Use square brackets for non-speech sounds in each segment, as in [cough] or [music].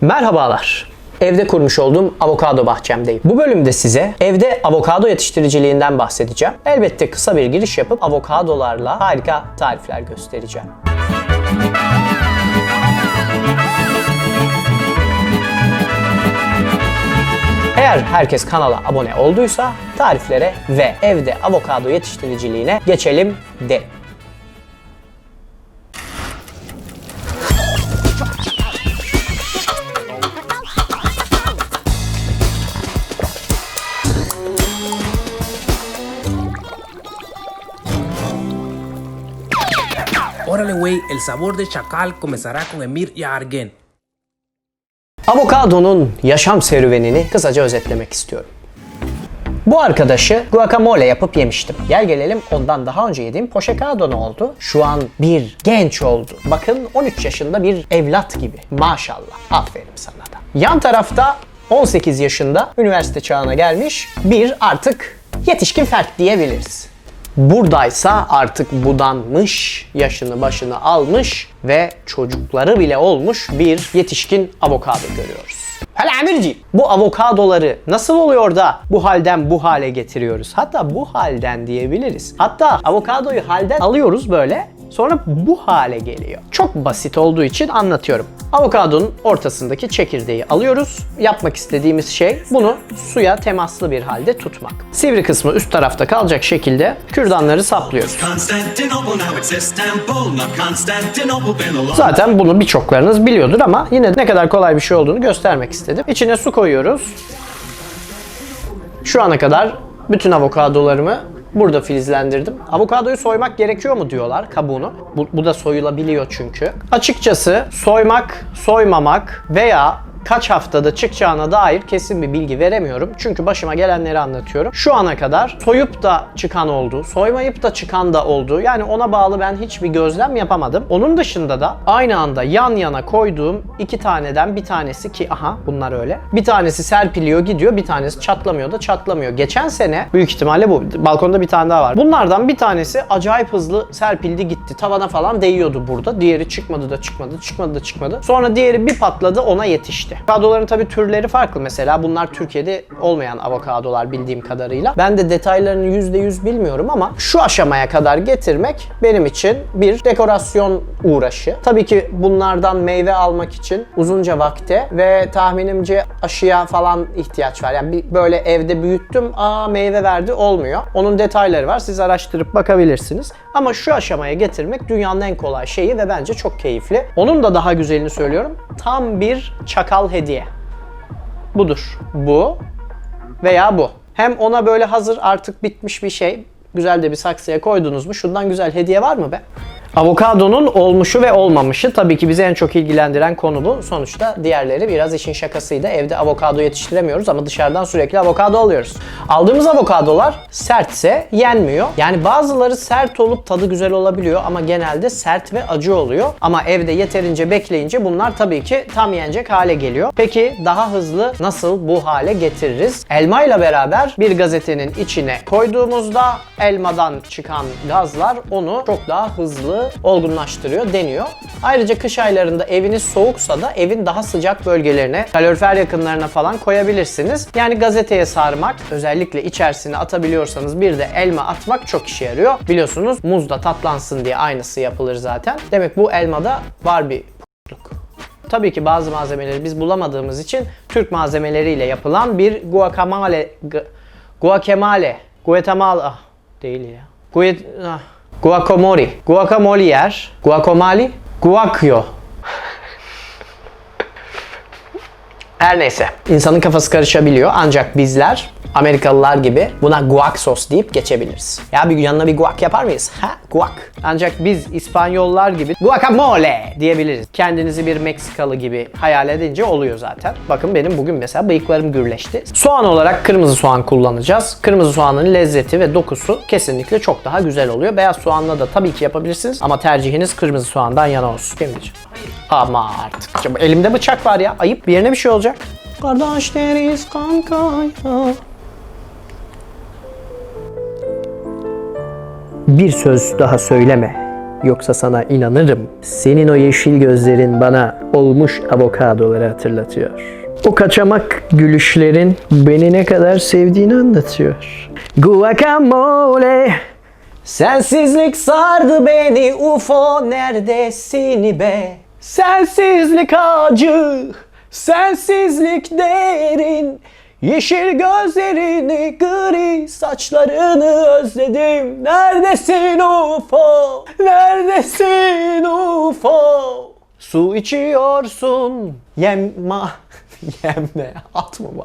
Merhabalar. Evde kurmuş olduğum avokado bahçemdeyim. Bu bölümde size evde avokado yetiştiriciliğinden bahsedeceğim. Elbette kısa bir giriş yapıp avokadolarla harika tarifler göstereceğim. Eğer herkes kanala abone olduysa tariflere ve evde avokado yetiştiriciliğine geçelim de. Güey, el sabor de chacal comenzará con Emir y Argen. Avokadonun yaşam serüvenini kısaca özetlemek istiyorum. Bu arkadaşı guacamole yapıp yemiştim. Gel gelelim ondan daha önce yediğim poşekado ne oldu? Şu an bir genç oldu. Bakın 13 yaşında bir evlat gibi. Maşallah. Aferin sana da. Yan tarafta 18 yaşında üniversite çağına gelmiş bir artık yetişkin fert diyebiliriz. Buradaysa artık budanmış, yaşını başını almış ve çocukları bile olmuş bir yetişkin avokado görüyoruz. Hele Emirci, bu avokadoları nasıl oluyor da bu halden bu hale getiriyoruz? Hatta bu halden diyebiliriz. Hatta avokadoyu halden alıyoruz böyle, sonra bu hale geliyor. Çok basit olduğu için anlatıyorum. Avokadonun ortasındaki çekirdeği alıyoruz. Yapmak istediğimiz şey bunu suya temaslı bir halde tutmak. Sivri kısmı üst tarafta kalacak şekilde kürdanları saplıyoruz. Zaten bunu birçoklarınız biliyordur ama yine ne kadar kolay bir şey olduğunu göstermek istedim. İçine su koyuyoruz. Şu ana kadar bütün avokadolarımı burada filizlendirdim. Avokadoyu soymak gerekiyor mu diyorlar kabuğunu. Bu, bu da soyulabiliyor çünkü. Açıkçası soymak, soymamak veya kaç haftada çıkacağına dair kesin bir bilgi veremiyorum. Çünkü başıma gelenleri anlatıyorum. Şu ana kadar soyup da çıkan oldu, soymayıp da çıkan da oldu. Yani ona bağlı ben hiçbir gözlem yapamadım. Onun dışında da aynı anda yan yana koyduğum iki taneden bir tanesi ki aha bunlar öyle. Bir tanesi serpiliyor gidiyor, bir tanesi çatlamıyor da çatlamıyor. Geçen sene büyük ihtimalle bu. Balkonda bir tane daha var. Bunlardan bir tanesi acayip hızlı serpildi gitti. Tavana falan değiyordu burada. Diğeri çıkmadı da çıkmadı, çıkmadı da çıkmadı. Sonra diğeri bir patladı ona yetişti. Avokadoların tabii türleri farklı. Mesela bunlar Türkiye'de olmayan avokadolar bildiğim kadarıyla. Ben de detaylarını %100 bilmiyorum ama şu aşamaya kadar getirmek benim için bir dekorasyon uğraşı. Tabii ki bunlardan meyve almak için uzunca vakte ve tahminimce aşıya falan ihtiyaç var. Yani bir böyle evde büyüttüm, aa meyve verdi olmuyor. Onun detayları var. Siz araştırıp bakabilirsiniz. Ama şu aşamaya getirmek dünyanın en kolay şeyi ve bence çok keyifli. Onun da daha güzelini söylüyorum. Tam bir çakal hediye. Budur. Bu veya bu. Hem ona böyle hazır artık bitmiş bir şey güzel de bir saksıya koydunuz mu şundan güzel hediye var mı be? Avokadonun olmuşu ve olmamışı tabii ki bizi en çok ilgilendiren konu bu. Sonuçta diğerleri biraz işin şakasıydı. Evde avokado yetiştiremiyoruz ama dışarıdan sürekli avokado alıyoruz. Aldığımız avokadolar sertse yenmiyor. Yani bazıları sert olup tadı güzel olabiliyor ama genelde sert ve acı oluyor. Ama evde yeterince bekleyince bunlar tabii ki tam yenecek hale geliyor. Peki daha hızlı nasıl bu hale getiririz? Elma ile beraber bir gazetenin içine koyduğumuzda elmadan çıkan gazlar onu çok daha hızlı olgunlaştırıyor deniyor. Ayrıca kış aylarında eviniz soğuksa da evin daha sıcak bölgelerine, kalorifer yakınlarına falan koyabilirsiniz. Yani gazeteye sarmak, özellikle içerisine atabiliyorsanız bir de elma atmak çok işe yarıyor. Biliyorsunuz muz da tatlansın diye aynısı yapılır zaten. Demek bu elmada var bir. Tabii ki bazı malzemeleri biz bulamadığımız için Türk malzemeleriyle yapılan bir guacamole gu- guacamole ah değil ya. Guet, ah, guacamole. Guacamole yer. Guacamole. Guacchio. Her neyse. İnsanın kafası karışabiliyor ancak bizler Amerikalılar gibi buna guac sos deyip geçebiliriz. Ya bir yanına bir guac yapar mıyız? Ha? Guac. Ancak biz İspanyollar gibi guacamole diyebiliriz. Kendinizi bir Meksikalı gibi hayal edince oluyor zaten. Bakın benim bugün mesela bıyıklarım gürleşti. Soğan olarak kırmızı soğan kullanacağız. Kırmızı soğanın lezzeti ve dokusu kesinlikle çok daha güzel oluyor. Beyaz soğanla da tabii ki yapabilirsiniz ama tercihiniz kırmızı soğandan yana olsun. Diyeceğim? Ama artık. Elimde bıçak var ya. Ayıp bir yerine bir şey olacak. Kardeşleriz kanka ya. Bir söz daha söyleme. Yoksa sana inanırım. Senin o yeşil gözlerin bana olmuş avokadoları hatırlatıyor. O kaçamak gülüşlerin beni ne kadar sevdiğini anlatıyor. Guacamole Sensizlik sardı beni UFO neredesin be? Sensizlik acı, sensizlik derin. Yeşil gözlerini, gri saçlarını özledim. Neredesin UFO? Neredesin UFO? Su içiyorsun. Yem ma [laughs] yem ne? At mı bu?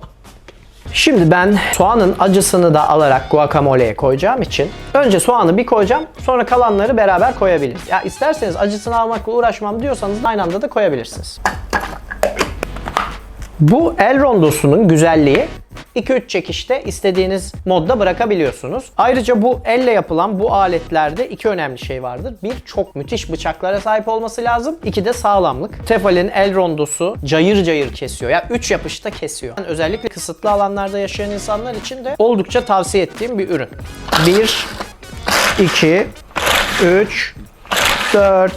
Şimdi ben soğanın acısını da alarak guacamole'ye koyacağım için önce soğanı bir koyacağım sonra kalanları beraber koyabiliriz. Ya isterseniz acısını almakla uğraşmam diyorsanız aynı anda da koyabilirsiniz. Bu el rondosunun güzelliği 2-3 çekişte istediğiniz modda bırakabiliyorsunuz. Ayrıca bu elle yapılan bu aletlerde iki önemli şey vardır. Bir, çok müthiş bıçaklara sahip olması lazım. İki de sağlamlık. Tefal'in el rondosu cayır cayır kesiyor. Ya 3 yapışta kesiyor. Yani özellikle kısıtlı alanlarda yaşayan insanlar için de oldukça tavsiye ettiğim bir ürün. 1, 2, 3, 4.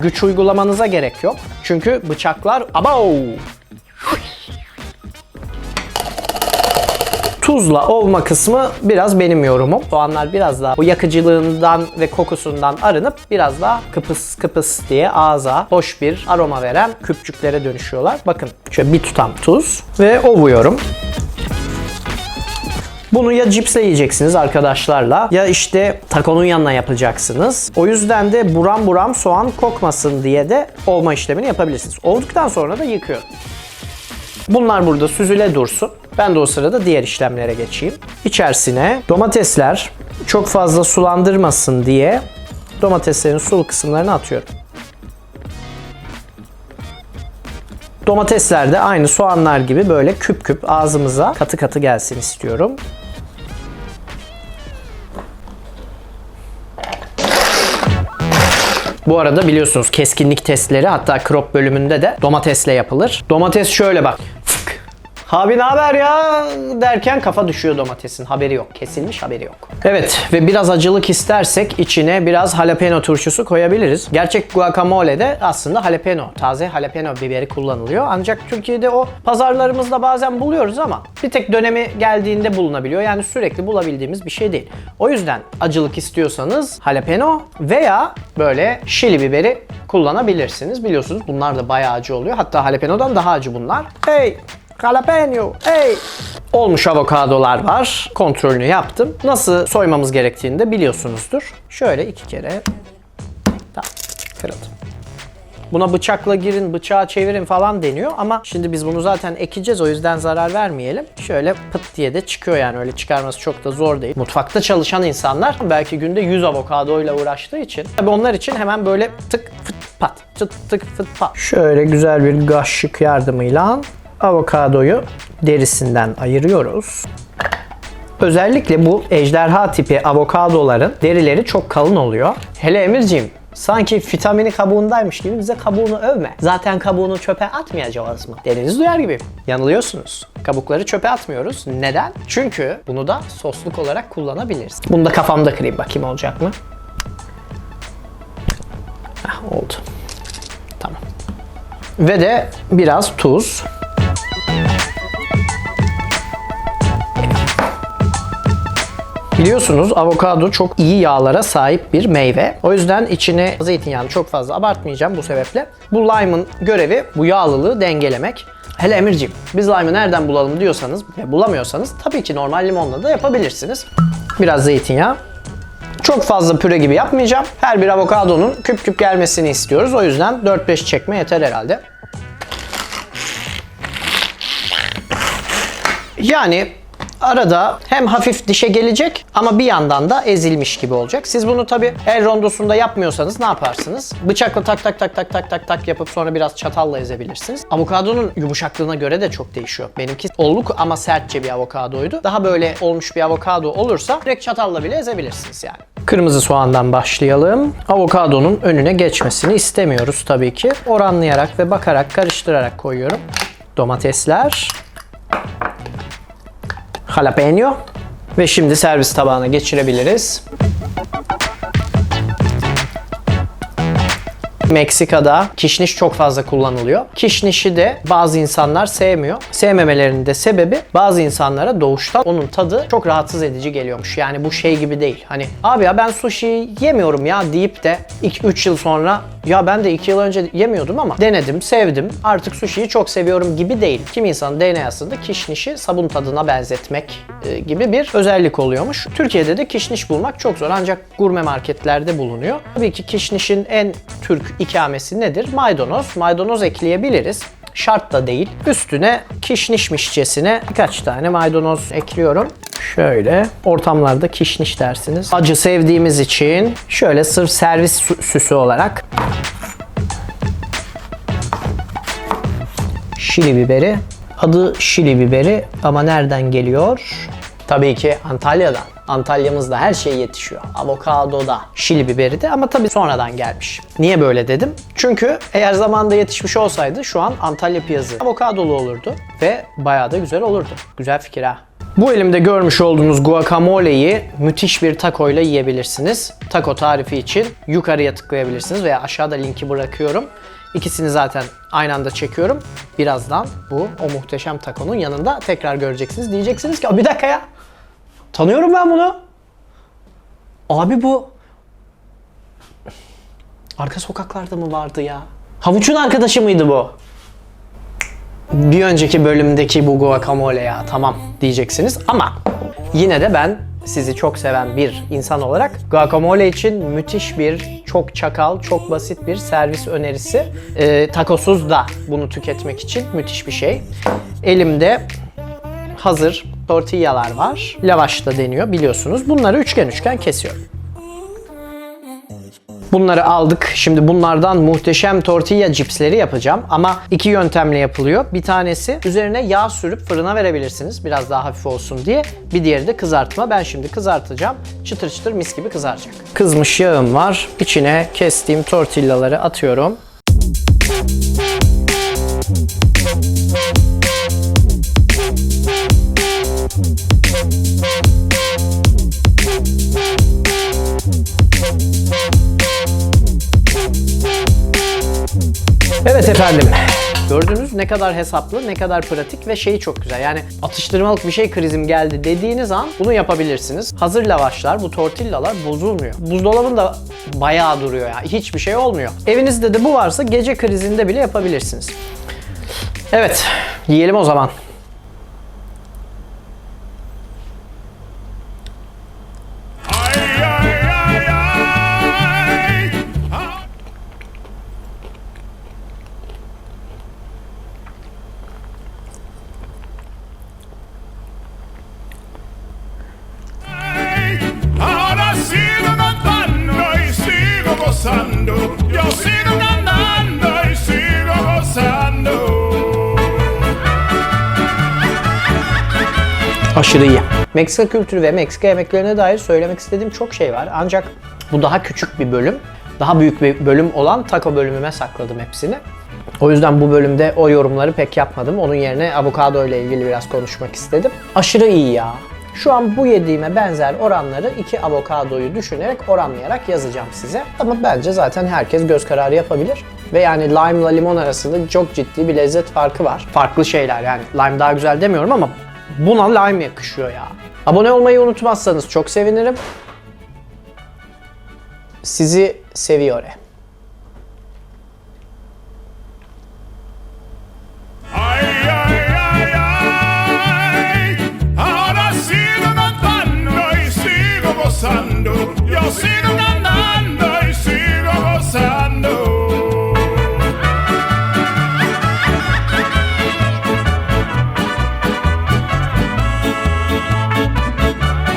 Güç uygulamanıza gerek yok. Çünkü bıçaklar... Abo! Tuzla olma kısmı biraz benim yorumum. Soğanlar biraz daha o yakıcılığından ve kokusundan arınıp biraz daha kıpıs kıpıs diye ağza hoş bir aroma veren küpçüklere dönüşüyorlar. Bakın şöyle bir tutam tuz ve ovuyorum. Bunu ya cipsle yiyeceksiniz arkadaşlarla ya işte takonun yanına yapacaksınız. O yüzden de buram buram soğan kokmasın diye de ovma işlemini yapabilirsiniz. Olduktan sonra da yıkıyorum. Bunlar burada süzüle dursun. Ben de o sırada diğer işlemlere geçeyim. İçerisine domatesler çok fazla sulandırmasın diye domateslerin sulu kısımlarını atıyorum. Domatesler de aynı soğanlar gibi böyle küp küp ağzımıza katı katı gelsin istiyorum. Bu arada biliyorsunuz keskinlik testleri hatta crop bölümünde de domatesle yapılır. Domates şöyle bak. Abi ne haber ya derken kafa düşüyor domatesin. Haberi yok. Kesilmiş haberi yok. Evet ve biraz acılık istersek içine biraz jalapeno turşusu koyabiliriz. Gerçek guacamole'de aslında jalapeno, taze jalapeno biberi kullanılıyor. Ancak Türkiye'de o pazarlarımızda bazen buluyoruz ama bir tek dönemi geldiğinde bulunabiliyor. Yani sürekli bulabildiğimiz bir şey değil. O yüzden acılık istiyorsanız jalapeno veya böyle şili biberi kullanabilirsiniz. Biliyorsunuz bunlar da bayağı acı oluyor. Hatta jalapeno'dan daha acı bunlar. Hey Jalapeno. Hey. Olmuş avokadolar var. Kontrolünü yaptım. Nasıl soymamız gerektiğini de biliyorsunuzdur. Şöyle iki kere. Tamam. Kırıldı. Buna bıçakla girin, bıçağı çevirin falan deniyor ama şimdi biz bunu zaten ekeceğiz o yüzden zarar vermeyelim. Şöyle pıt diye de çıkıyor yani öyle çıkarması çok da zor değil. Mutfakta çalışan insanlar belki günde 100 avokadoyla uğraştığı için tabii onlar için hemen böyle tık fıt pat tık tık fıt pat. Şöyle güzel bir kaşık yardımıyla avokadoyu derisinden ayırıyoruz. Özellikle bu ejderha tipi avokadoların derileri çok kalın oluyor. Hele Emirciğim sanki vitamini kabuğundaymış gibi bize kabuğunu övme. Zaten kabuğunu çöpe atmayacağız mı? Deriniz duyar gibi. Yanılıyorsunuz. Kabukları çöpe atmıyoruz. Neden? Çünkü bunu da sosluk olarak kullanabiliriz. Bunu da kafamda kırayım bakayım olacak mı? Heh, oldu. Tamam. Ve de biraz tuz. Biliyorsunuz avokado çok iyi yağlara sahip bir meyve. O yüzden içine zeytinyağını çok fazla abartmayacağım bu sebeple. Bu lime'ın görevi bu yağlılığı dengelemek. Hele Emirciğim biz lime'ı nereden bulalım diyorsanız ve bulamıyorsanız tabii ki normal limonla da yapabilirsiniz. Biraz zeytinyağı. Çok fazla püre gibi yapmayacağım. Her bir avokadonun küp küp gelmesini istiyoruz. O yüzden 4-5 çekme yeter herhalde. Yani arada hem hafif dişe gelecek ama bir yandan da ezilmiş gibi olacak. Siz bunu tabi el rondosunda yapmıyorsanız ne yaparsınız? Bıçakla tak tak tak tak tak tak tak yapıp sonra biraz çatalla ezebilirsiniz. Avokadonun yumuşaklığına göre de çok değişiyor. Benimki olluk ama sertçe bir avokadoydu. Daha böyle olmuş bir avokado olursa direkt çatalla bile ezebilirsiniz yani. Kırmızı soğandan başlayalım. Avokadonun önüne geçmesini istemiyoruz tabii ki. Oranlayarak ve bakarak karıştırarak koyuyorum. Domatesler, jalapeno ve şimdi servis tabağına geçirebiliriz. Meksika'da kişniş çok fazla kullanılıyor. Kişnişi de bazı insanlar sevmiyor. Sevmemelerinin de sebebi bazı insanlara doğuştan onun tadı çok rahatsız edici geliyormuş. Yani bu şey gibi değil. Hani abi ya ben sushi yemiyorum ya deyip de 3 yıl sonra ya ben de 2 yıl önce yemiyordum ama denedim, sevdim. Artık sushi'yi çok seviyorum gibi değil. Kim insanın DNA'sında kişnişi sabun tadına benzetmek e, gibi bir özellik oluyormuş. Türkiye'de de kişniş bulmak çok zor ancak gurme marketlerde bulunuyor. Tabii ki kişnişin en Türk ikamesi nedir? Maydanoz. Maydanoz ekleyebiliriz. Şart da değil. Üstüne kişnişmişçesine birkaç tane maydanoz ekliyorum. Şöyle ortamlarda kişniş dersiniz. Acı sevdiğimiz için şöyle sırf servis sü- süsü olarak şili biberi. Adı şili biberi ama nereden geliyor? Tabii ki Antalya'dan. Antalya'mızda her şey yetişiyor. Avokado da, şili biberi de ama tabii sonradan gelmiş. Niye böyle dedim? Çünkü eğer zamanda yetişmiş olsaydı şu an Antalya piyazı avokadolu olurdu ve bayağı da güzel olurdu. Güzel fikir ha. Bu elimde görmüş olduğunuz guacamole'yi müthiş bir taco ile yiyebilirsiniz. Taco tarifi için yukarıya tıklayabilirsiniz veya aşağıda linki bırakıyorum. İkisini zaten aynı anda çekiyorum. Birazdan bu o muhteşem takonun yanında tekrar göreceksiniz. Diyeceksiniz ki "Aa, bir dakika ya. Tanıyorum ben bunu. Abi bu arka sokaklarda mı vardı ya? Havuç'un arkadaşı mıydı bu? bir önceki bölümdeki bu guacamole ya tamam diyeceksiniz ama yine de ben sizi çok seven bir insan olarak guacamole için müthiş bir çok çakal, çok basit bir servis önerisi. Ee, tacosuz da bunu tüketmek için müthiş bir şey. Elimde hazır tortillalar var. Lavaş da deniyor biliyorsunuz. Bunları üçgen üçgen kesiyorum. Bunları aldık. Şimdi bunlardan muhteşem tortilla cipsleri yapacağım. Ama iki yöntemle yapılıyor. Bir tanesi üzerine yağ sürüp fırına verebilirsiniz. Biraz daha hafif olsun diye. Bir diğeri de kızartma. Ben şimdi kızartacağım. Çıtır çıtır mis gibi kızaracak. Kızmış yağım var. İçine kestiğim tortillaları atıyorum. Efendim. Gördünüz ne kadar hesaplı, ne kadar pratik ve şeyi çok güzel. Yani atıştırmalık bir şey krizim geldi dediğiniz an bunu yapabilirsiniz. Hazır lavaşlar, bu tortillalar bozulmuyor. Buzdolabında bayağı duruyor ya. Hiçbir şey olmuyor. Evinizde de bu varsa gece krizinde bile yapabilirsiniz. Evet, yiyelim o zaman. Aşırı iyi. Meksika kültürü ve Meksika yemeklerine dair söylemek istediğim çok şey var. Ancak bu daha küçük bir bölüm. Daha büyük bir bölüm olan taco bölümüme sakladım hepsini. O yüzden bu bölümde o yorumları pek yapmadım. Onun yerine avokado ile ilgili biraz konuşmak istedim. Aşırı iyi ya. Şu an bu yediğime benzer oranları iki avokadoyu düşünerek oranlayarak yazacağım size. Ama bence zaten herkes göz kararı yapabilir. Ve yani lime ile limon arasında çok ciddi bir lezzet farkı var. Farklı şeyler yani lime daha güzel demiyorum ama buna lime yakışıyor ya. Abone olmayı unutmazsanız çok sevinirim. Sizi seviyorum.